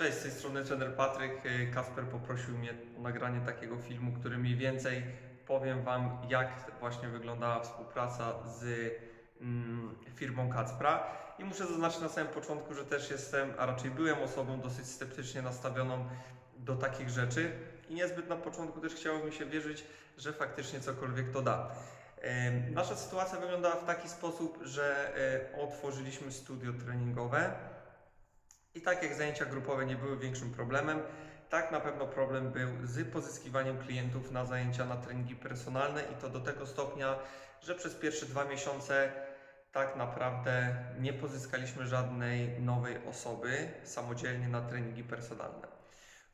Cześć, z tej strony trener Patryk. Y, Kasper poprosił mnie o nagranie takiego filmu, który mniej więcej powiem Wam, jak właśnie wyglądała współpraca z mm, firmą Kacpra. I muszę zaznaczyć na samym początku, że też jestem, a raczej byłem osobą dosyć sceptycznie nastawioną do takich rzeczy i niezbyt na początku też chciało mi się wierzyć, że faktycznie cokolwiek to da. Nasza sytuacja wyglądała w taki sposób, że e, otworzyliśmy studio treningowe. I tak jak zajęcia grupowe nie były większym problemem, tak na pewno problem był z pozyskiwaniem klientów na zajęcia na treningi personalne i to do tego stopnia, że przez pierwsze dwa miesiące tak naprawdę nie pozyskaliśmy żadnej nowej osoby samodzielnie na treningi personalne.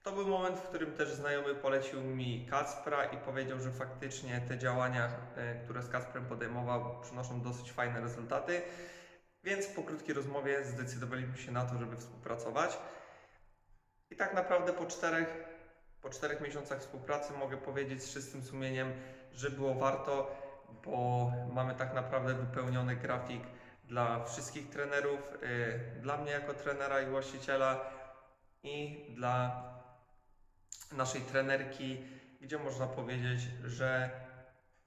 To był moment, w którym też znajomy polecił mi Kacpra i powiedział, że faktycznie te działania, e, które z Kacprem podejmował, przynoszą dosyć fajne rezultaty. Więc po krótkiej rozmowie zdecydowaliśmy się na to, żeby współpracować. I tak naprawdę po czterech, po czterech miesiącach współpracy mogę powiedzieć z czystym sumieniem, że było warto, bo mamy tak naprawdę wypełniony grafik dla wszystkich trenerów, yy, dla mnie jako trenera i właściciela i dla naszej trenerki, gdzie można powiedzieć, że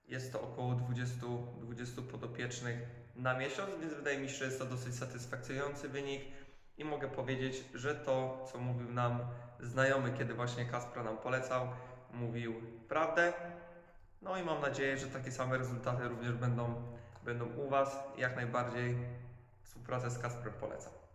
jest to około 20, 20 podopiecznych na miesiąc, więc wydaje mi się, że jest to dosyć satysfakcjonujący wynik i mogę powiedzieć, że to, co mówił nam znajomy, kiedy właśnie Kaspra nam polecał, mówił prawdę. No i mam nadzieję, że takie same rezultaty również będą, będą u Was. Jak najbardziej współpracę z Kasprem polecam.